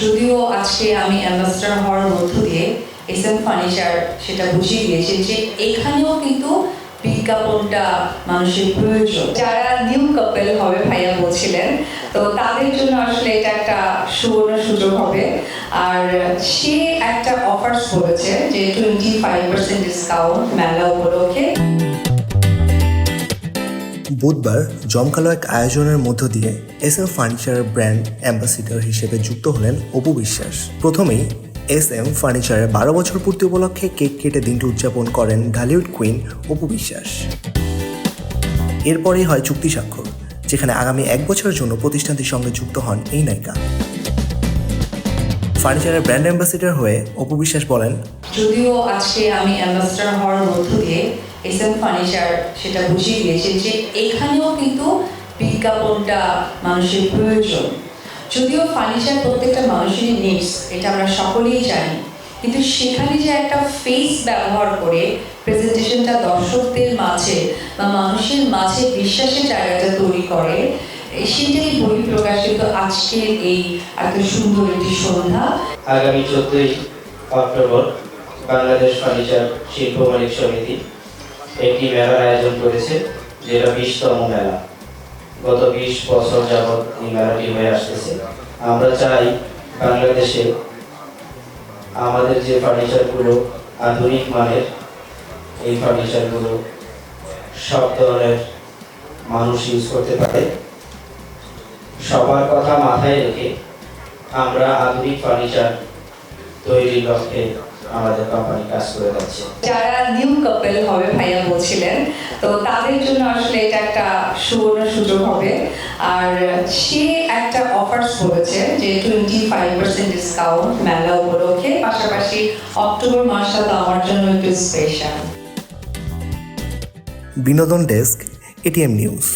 যদিও আজকে আমি অ্যাম্বাসডার হওয়ার মধ্য দিয়ে এস এম ফার্নিচার সেটা বুঝিয়ে দিয়েছে যে এখানেও কিন্তু বিজ্ঞাপনটা মানুষের প্রয়োজন। যারা নিউ কাপেল হবে, ভাইয়া বলছিলেন, তো তাদের জন্য আসলে এটা একটা সুবর্ণ সুযোগ হবে। আর সে একটা অফার্স করেছে যে টোয়েন্টি ফাইভ পার্সেন্ট ডিসকাউন্ট মেলা উপলক্ষে। বুধবার জমকালো এক আয়োজনের মধ্য দিয়ে S M furniture brand ambassador হিসেবে যুক্ত হলেন অপু বিশ্বাস। প্রথমেই এস এম ফার্নিচারের বারো বছর পূর্তি উপলক্ষে কেক কেটে দিনটি উদযাপন করেন ঢালিউড কুইন অপু বিশ্বাস। এরপরেই হয় চুক্তি স্বাক্ষর, যেখানে আগামী এক বছরের জন্য প্রতিষ্ঠানটির সঙ্গে যুক্ত হন এই নায়িকা। ফার্নিচারের ব্র্যান্ড অ্যাম্বাসিডর হয়ে অপু বিশ্বাস বলেন, যদিও আজকে আমি অ্যাম্বাসডার হওয়ার মধ্য দিয়ে এস এম ফার্নিচার সেটা বুঝিয়ে দিয়েছে যে এখানেও কিন্তু বিজ্ঞাপনটা মানুষের প্রয়োজন। যদিও ফার্নিচার প্রত্যেকটা মানুষেরই নিডস এটা আমরা সকলেই জানি। কিন্তু সেখানে যে একটা ফেস ব্যবহার করে প্রেজেন্টেশনটা দর্শকদের মাঝে বা মানুষের মাঝে বিশ্বাসের জায়গাটা তৈরি করে সেটাই বই প্রকাশিত আজকের এই এত সুন্দর একটি সন্ধ্যা। আগামী চোদ্দই অক্টোবর বাংলাদেশ ফার্নিচার শিল্প মালিক সমিতি একটি মেলার আয়োজন করেছে, যেটা বিশতম মেলা। গত বিশ বছর যাবৎ এই মেলাটি হয়ে আসতেছে। আমরা চাই বাংলাদেশে আমাদের যে ফার্নিচারগুলো আধুনিক মানের, এই ফার্নিচারগুলো সব ধরনের মানুষ ইউজ করতে পারে। সবার কথা মাথায় রেখে আমরা আধুনিক ফার্নিচার তৈরির লক্ষ্যে আমাদের কোম্পানি কাজ করে যাচ্ছে। যারা নিউ কাপেল হবে ভাইয়া বলছিলেন তো তাদের জন্য আসলে এটা একটা সুবর্ণ সুযোগ হবে। আর সে একটা অফার্স করেছে যে টোয়েন্টি ফাইভ পার্সেন্ট ডিসকাউন্ট মেলা উপলক্ষে পাশাপাশি অক্টোবর মাসটা তো আমার জন্য একটু স্পেশাল বিনোদন ডেস্ক এটিএম নিউজ